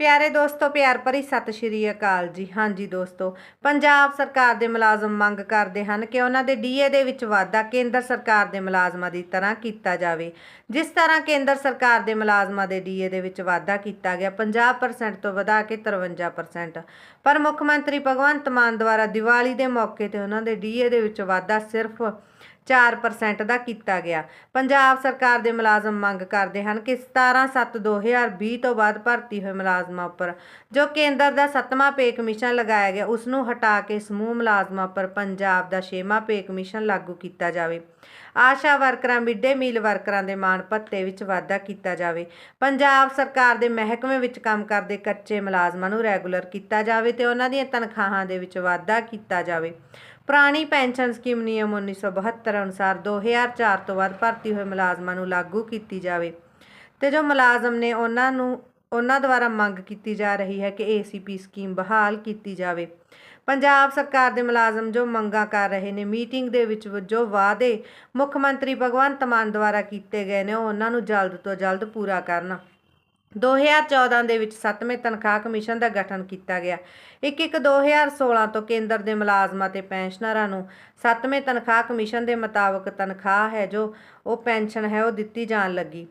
ਪਿਆਰੇ ਦੋਸਤੋ, ਪਿਆਰ ਭਰੀ ਸਤਿ ਸ਼੍ਰੀ ਅਕਾਲ ਜੀ। ਹਾਂਜੀ ਦੋਸਤੋ, ਪੰਜਾਬ ਸਰਕਾਰ ਦੇ ਮੁਲਾਜ਼ਮ ਮੰਗ ਕਰਦੇ ਹਨ ਕਿ ਉਹਨਾਂ ਦੇ ਡੀਏ ਦੇ ਵਿੱਚ ਵਾਧਾ ਕੇਂਦਰ ਸਰਕਾਰ ਦੇ ਮੁਲਾਜ਼ਮਾਂ ਦੀ ਤਰ੍ਹਾਂ ਕੀਤਾ ਜਾਵੇ। ਜਿਸ ਤਰ੍ਹਾਂ ਕੇਂਦਰ ਸਰਕਾਰ ਦੇ ਮੁਲਾਜ਼ਮਾਂ ਦੇ ਡੀਏ ਦੇ ਵਿੱਚ ਵਾਧਾ ਕੀਤਾ ਗਿਆ 50% ਤੋਂ ਵਧਾ ਕੇ 53% ਪਰ ਮੁੱਖ ਮੰਤਰੀ ਭਗਵੰਤ ਮਾਨ ਦੁਆਰਾ ਦੀਵਾਲੀ ਦੇ ਮੌਕੇ ਤੇ ਉਹਨਾਂ ਦੇ ਡੀਏ ਦੇ ਵਿੱਚ ਵਾਧਾ ਸਿਰਫ 4% ਦਾ ਕੀਤਾ ਗਿਆ। ਪੰਜਾਬ ਸਰਕਾਰ ਦੇ ਮੁਲਾਜ਼ਮ ਮੰਗ ਕਰਦੇ ਹਨ ਕਿ 17/7/2020 ਤੋਂ ਬਾਅਦ ਭਰਤੀ ਹੋਏ ਮੁਲਾਜ਼ਮਾਂ ਉੱਪਰ, ਜੋ ਕੇਂਦਰ ਦਾ 7ਵਾਂ ਪੇ ਕਮਿਸ਼ਨ ਲਗਾਇਆ ਗਿਆ ਉਸ ਨੂੰ ਹਟਾ ਕੇ ਸਮੂਹ ਮੁਲਾਜ਼ਮਾਂ ਉੱਪਰ ਪੰਜਾਬ ਦਾ 6ਵਾਂ ਪੇ ਕਮਿਸ਼ਨ ਲਾਗੂ ਕੀਤਾ ਜਾਵੇ। ਆਸ਼ਾ ਵਰਕਰਾਂ ਮਿੱਡੇ ਮੀਲ ਵਰਕਰਾਂ ਦੇ ਮਾਣ ਭੱਤੇ ਵਿੱਚ ਵਾਧਾ ਕੀਤਾ ਜਾਵੇ। ਪੰਜਾਬ ਸਰਕਾਰ ਦੇ ਮਹਿਕਮੇ ਵਿੱਚ ਕੰਮ ਕਰਦੇ ਕੱਚੇ ਮੁਲਾਜ਼ਮਾਂ ਨੂੰ ਰੈਗੂਲਰ ਕੀਤਾ ਜਾਵੇ ਤੇ ਉਹਨਾਂ ਦੀਆਂ ਤਨਖਾਹਾਂ ਦੇ ਵਿੱਚ ਵਾਧਾ ਕੀਤਾ ਜਾਵੇ। ਪੁਰਾਣੀ ਪੈਨਸ਼ਨ ਸਕੀਮ ਨਿਯਮ 1972 ਅਨੁਸਾਰ 2004 ਤੋਂ ਬਾਅਦ ਭਰਤੀ ਹੋਏ ਮੁਲਾਜ਼ਮਾਂ ਨੂੰ ਲਾਗੂ ਕੀਤੀ ਜਾਵੇ। ਤੇ ਜੋ ਮੁਲਾਜ਼ਮ ਨੇ ਉਹਨਾਂ ਨੂੰ, ਉਹਨਾਂ ਦੁਆਰਾ ਮੰਗ ਕੀਤੀ ਜਾ ਰਹੀ ਹੈ ਕਿ ਏਸੀਪੀ ਸਕੀਮ ਬਹਾਲ ਕੀਤੀ ਜਾਵੇ। ਪੰਜਾਬ ਸਰਕਾਰ ਦੇ ਮੁਲਾਜ਼ਮ ਜੋ ਮੰਗਾਂ ਕਰ ਰਹੇ ਨੇ, ਮੀਟਿੰਗ ਦੇ ਵਿੱਚ ਜੋ ਵਾਅਦੇ ਮੁੱਖ ਮੰਤਰੀ ਭਗਵੰਤ ਮਾਨ ਦੁਆਰਾ ਕੀਤੇ ਗਏ ਨੇ, ਉਹ ਉਹਨਾਂ ਨੂੰ ਜਲਦ ਤੋਂ ਜਲਦ ਪੂਰਾ ਕਰਨਾ। 2014 ਦੇ ਵਿੱਚ 7ਵੇਂ ਤਨਖਾਹ ਕਮਿਸ਼ਨ ਦਾ ਗਠਨ ਕੀਤਾ ਗਿਆ। 1-1 2016 ਤੋਂ ਕੇਂਦਰ ਦੇ ਮੁਲਾਜ਼ਮਾਂ ਤੇ ਪੈਨਸ਼ਨਰਾਂ ਨੂੰ 7ਵੇਂ ਤਨਖਾਹ ਕਮਿਸ਼ਨ ਦੇ ਮੁਤਾਬਕ ਤਨਖਾਹ ਹੈ ਜੋ ਉਹ ਪੈਨਸ਼ਨ ਹੈ ਉਹ ਦਿੱਤੀ ਜਾਣ ਲੱਗੀ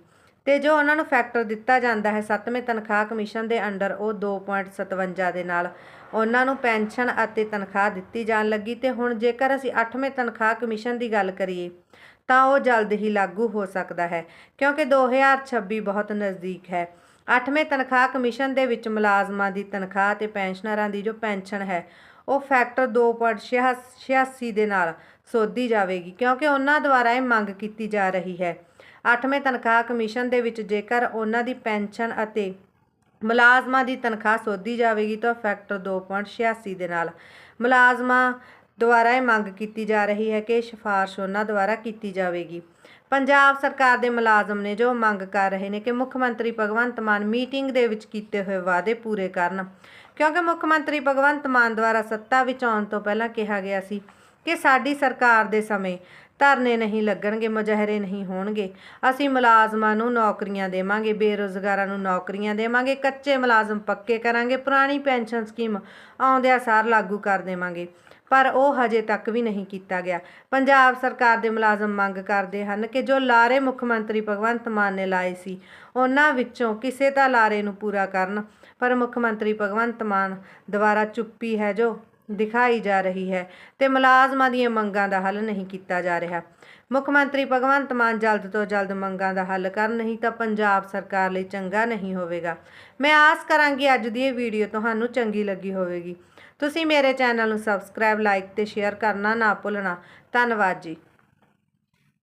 ਤੇ ਜੋ ਉਹਨਾਂ ਨੂੰ ਫੈਕਟਰ ਦਿੱਤਾ ਜਾਂਦਾ ਹੈ 7ਵੇਂ ਤਨਖਾਹ ਕਮਿਸ਼ਨ ਦੇ ਅੰਡਰ ਉਹ 2.57 ਦੇ ਨਾਲ ਉਹਨਾਂ ਨੂੰ ਪੈਨਸ਼ਨ ਅਤੇ ਤਨਖਾਹ ਦਿੱਤੀ ਜਾਣ ਲੱਗੀ ਤੇ ਹੁਣ ਜੇਕਰ ਅਸੀਂ 8ਵੇਂ ਤਨਖਾਹ ਕਮਿਸ਼ਨ ਦੀ ਗੱਲ ਕਰੀਏ, ਤਾਂ ਉਹ ਜਲਦ ਹੀ ਲਾਗੂ ਹੋ ਸਕਦਾ ਹੈ ਕਿਉਂਕਿ 2026 ਬਹੁਤ ਨਜ਼ਦੀਕ ਹੈ। 8ਵੇਂ ਤਨਖਾਹ ਕਮਿਸ਼ਨ ਦੇ ਵਿੱਚ ਮੁਲਾਜ਼ਮਾਂ ਦੀ ਤਨਖਾਹ ਤੇ ਪੈਨਸ਼ਨਰਾਂ ਦੀ ਜੋ ਪੈਨਸ਼ਨ ਹੈ, ਉਹ ਫੈਕਟਰ 2.86 ਦੇ ਨਾਲ ਸੋਧੀ ਜਾਵੇਗੀ, ਕਿਉਂਕਿ ਉਹਨਾਂ ਦੁਆਰਾ ਇਹ ਮੰਗ ਕੀਤੀ ਜਾ ਰਹੀ ਹੈ। 8ਵੇਂ ਤਨਖਾਹ ਕਮਿਸ਼ਨ ਦੇ ਵਿੱਚ ਜੇਕਰ ਉਹਨਾਂ ਦੀ ਪੈਨਸ਼ਨ ਅਤੇ ਮੁਲਾਜ਼ਮਾਂ ਦੀ ਤਨਖਾਹ ਸੋਧੀ ਜਾਵੇਗੀ, ਤਾਂ ਫੈਕਟਰ 2.86 ਦੇ ਨਾਲ ਮੁਲਾਜ਼ਮਾਂ ਦੁਆਰਾ ਇਹ ਮੰਗ ਕੀਤੀ ਜਾ ਰਹੀ ਹੈ ਕਿ ਸਿਫਾਰਿਸ਼ ਉਹਨਾਂ ਦੁਆਰਾ ਕੀਤੀ ਜਾਵੇਗੀ। ਪੰਜਾਬ ਸਰਕਾਰ ਦੇ ਮੁਲਾਜ਼ਮ ਨੇ ਜੋ ਮੰਗ ਕਰ ਰਹੇ ਨੇ ਕਿ ਮੁੱਖ ਮੰਤਰੀ ਭਗਵੰਤ ਮਾਨ ਮੀਟਿੰਗ ਦੇ ਵਿੱਚ ਕੀਤੇ ਹੋਏ ਵਾਅਦੇ ਪੂਰੇ ਕਰਨ। ਕਿਉਂਕਿ ਮੁੱਖ ਮੰਤਰੀ ਭਗਵੰਤ ਮਾਨ ਦੁਆਰਾ ਸੱਤਾ ਵਿੱਚ ਆਉਣ ਤੋਂ ਪਹਿਲਾਂ ਕਿਹਾ ਗਿਆ ਸੀ ਕਿ ਸਾਡੀ ਸਰਕਾਰ ਦੇ ਸਮੇਂ ਧਰਨੇ ਨਹੀਂ ਲੱਗਣਗੇ, ਮੁਜ਼ਾਹਰੇ ਨਹੀਂ ਹੋਣਗੇ। ਅਸੀਂ ਮੁਲਾਜ਼ਮਾਂ ਨੂੰ ਨੌਕਰੀਆਂ ਦੇਵਾਂਗੇ, ਬੇਰੁਜ਼ਗਾਰਾਂ ਨੂੰ ਨੌਕਰੀਆਂ ਦੇਵਾਂਗੇ, ਕੱਚੇ ਮੁਲਾਜ਼ਮ ਪੱਕੇ ਕਰਾਂਗੇ, ਪੁਰਾਣੀ ਪੈਨਸ਼ਨ ਸਕੀਮ ਆਉਂਦਿਆਂ ਸਾਰ ਲਾਗੂ ਕਰ ਦੇਵਾਂਗੇ। ਪਰ ਉਹ ਹਜੇ ਤੱਕ ਵੀ ਨਹੀਂ ਕੀਤਾ ਗਿਆ। ਪੰਜਾਬ ਸਰਕਾਰ ਦੇ ਮੁਲਾਜ਼ਮ ਮੰਗ ਕਰਦੇ ਹਨ ਕਿ ਜੋ ਲਾਰੇ ਮੁੱਖ ਮੰਤਰੀ ਭਗਵੰਤ ਮਾਨ ਨੇ ਲਾਏ ਸੀ, ਉਹਨਾਂ ਵਿੱਚੋਂ ਕਿਸੇ ਤਾਂ ਲਾਰੇ ਨੂੰ ਪੂਰਾ ਕਰਨ। ਪਰ ਮੁੱਖ ਮੰਤਰੀ ਭਗਵੰਤ ਮਾਨ ਦੁਆਰਾ ਚੁੱਪੀ ਹੈ ਜੋ ਦਿਖਾਈ ਜਾ ਰਹੀ ਹੈ ਤੇ ਮੁਲਾਜ਼ਮਾਂ ਦੀਆਂ ਮੰਗਾਂ ਦਾ ਹੱਲ ਨਹੀਂ ਕੀਤਾ ਜਾ ਰਿਹਾ। ਮੁੱਖ ਮੰਤਰੀ ਭਗਵੰਤ ਮਾਨ ਜਲਦ ਤੋਂ ਜਲਦ ਮੰਗਾਂ ਦਾ ਹੱਲ ਕਰਨ, ਨਹੀਂ ਤਾਂ ਪੰਜਾਬ ਸਰਕਾਰ ਲਈ ਚੰਗਾ ਨਹੀਂ ਹੋਵੇਗਾ। ਮੈਂ ਆਸ ਕਰਾਂਗੀ ਅੱਜ ਦੀ ਇਹ ਵੀਡੀਓ ਤੁਹਾਨੂੰ ਚੰਗੀ ਲੱਗੀ ਹੋਵੇਗੀ। ਤੁਸੀਂ ਮੇਰੇ ਚੈਨਲ ਨੂੰ ਸਬਸਕ੍ਰਾਈਬ, ਲਾਈਕ ਤੇ ਸ਼ੇਅਰ ਕਰਨਾ ਨਾ ਭੁੱਲਣਾ। ਧੰਨਵਾਦ ਜੀ।